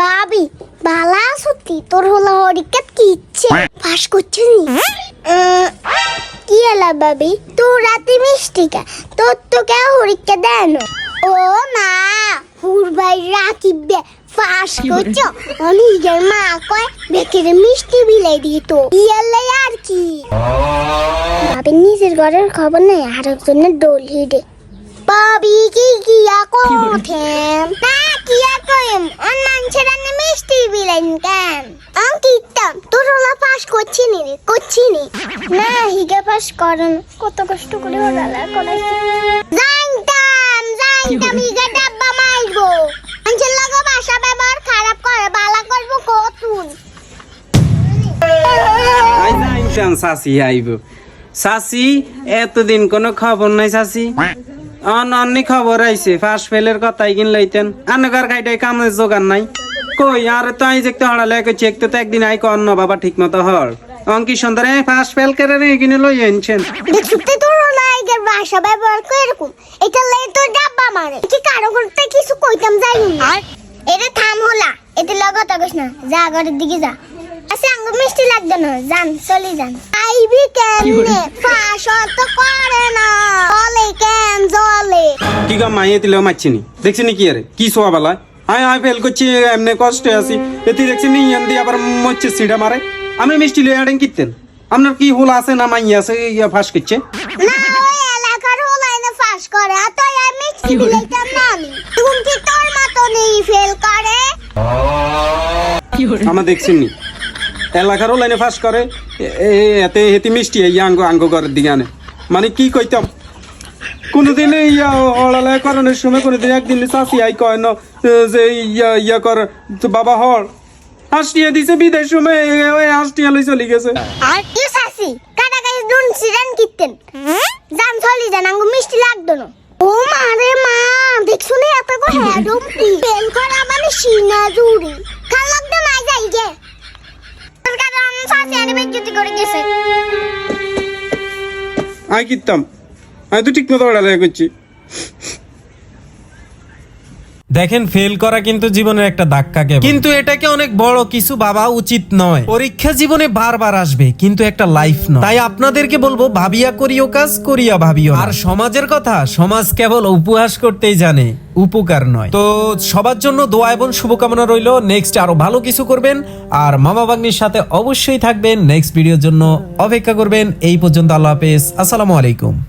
ভাবি, বালা সত্যি তোর হলো হরিকাত কি ইচ্ছে? পাশ করছে কি এলা ভাবি তো রাতে মিষ্টিকা তোর তো কেউ হরিকা দেন ও মা! হুর ভাই রাখিবে ফাঁস করছ। অনিজের মা কয় বেকের মিষ্টি বিলাই দিত ইয়ালে আর কি? ভাবি নিজের ঘরের খবর নেই আরেকজনের দোল হিডে। বাবি কি কিয়া কোথেন না কিয়া কইম? নে মিষ্টি বিলাইন কেন আম কিতাম তোর ওলা পাস করছি নি রে করছি নি না হিগে পাস করন কত কষ্ট করে ওরা করাইছে। জানতাম জানতাম হিগে জানতাম চাচি আইব। চাচি এতদিন কোনো খবর নাই চাচি অন অন্য খবর আইছে ফার্স্ট ফেলের কথাই কিন লইতেন। আনকার খাইটাই কামের জোগান নাই। কই আর তো আই দেখতে হড়ালে চেক তো একদিন আই না বাবা ঠিক মতো হর অঙ্কি সুন্দর ফার্স্ট ফেল করে রে কিনে লই আনছেন দেখতে তোর ওলা হিগের ভাষা ব্যবহার করে এরকম। এটা লাই তোর ডাব্বা মারে। কি কারও করতে কিছু কইতাম যাই না। এটা থাম হলা এতে লগত না। যা ঘরের দিকে যা। মিষ্টি লাগবে না। যান চলে যান। আইবি কেমনে? ফাঁস তো করে না জলে কেন জলে? কি গা মাইয়ে দিলেও মারছিনি? দেখছি নি কি আরে? কি সোয়া বেলা আয় আয় ফেল করছি এমনি কষ্টে আছি। এতে দেখছি নি ইয়ান দিয়ে আবার মরছে সিঁড়া মারে। আমি মিষ্টি লই আড়েন কিতেন আপনার কি হুল আছে না মাইয়া আছে ইয়া ফাঁস করছে? না ওই এলাকার হলাই না ফাঁস করে আর তো আর মিষ্টি না আমি। তুমি কি তোর মতো নেই ফেল করে? আমার দেখছেন এলাকারও লাইনে ফাঁস করে। এতে হেতি মিষ্টি এই আঙ্গ আঙ্গ ঘরের দিকে আনে মানে কি কইতাম? কোনোদিন ইয়া অড়ালে করানোর সময় কোনোদিন একদিন চাষি আই কয় ন যে ইয়া ইয়া কর বাবা হর। হাসটিয়া দিছে বিদেশ সময় হাসটিয়া লই চলে গেছে। আর কি সাসি কাটা গাইস দুন সিরান কিতেন জান চলি মিষ্টি লাগতো না। ও মা মা, দেখছ না এত বেল করা মানে সিনা খাল লাগতো না যাই গে তোর গেছে আই কিতাম আমি তো ঠিক মতো অড়ালে করছি দেখেন ফেল করা কিন্তু জীবনের একটা ধাক্কা কেবল। কিন্তু এটাকে অনেক বড় কিছু ভাবা উচিত নয়। পরীক্ষা জীবনে বারবার আসবে, কিন্তু একটা লাইফ নয়। তাই আপনাদেরকে বলব, ভাবিয়া করিও কাজ, করিয়া ভাবিও আর সমাজের কথা, সমাজ কেবল উপহাস করতেই জানে, উপকার নয়। তো সবার জন্য দোয়া এবং শুভকামনা রইল। নেক্সট আরও ভালো কিছু করবেন, আর মামা বাগনির সাথে অবশ্যই থাকবেন। নেক্সট ভিডিওর জন্য অপেক্ষা করবেন। এই পর্যন্ত আল্লাহ হাফেজ। আসসালামু আলাইকুম।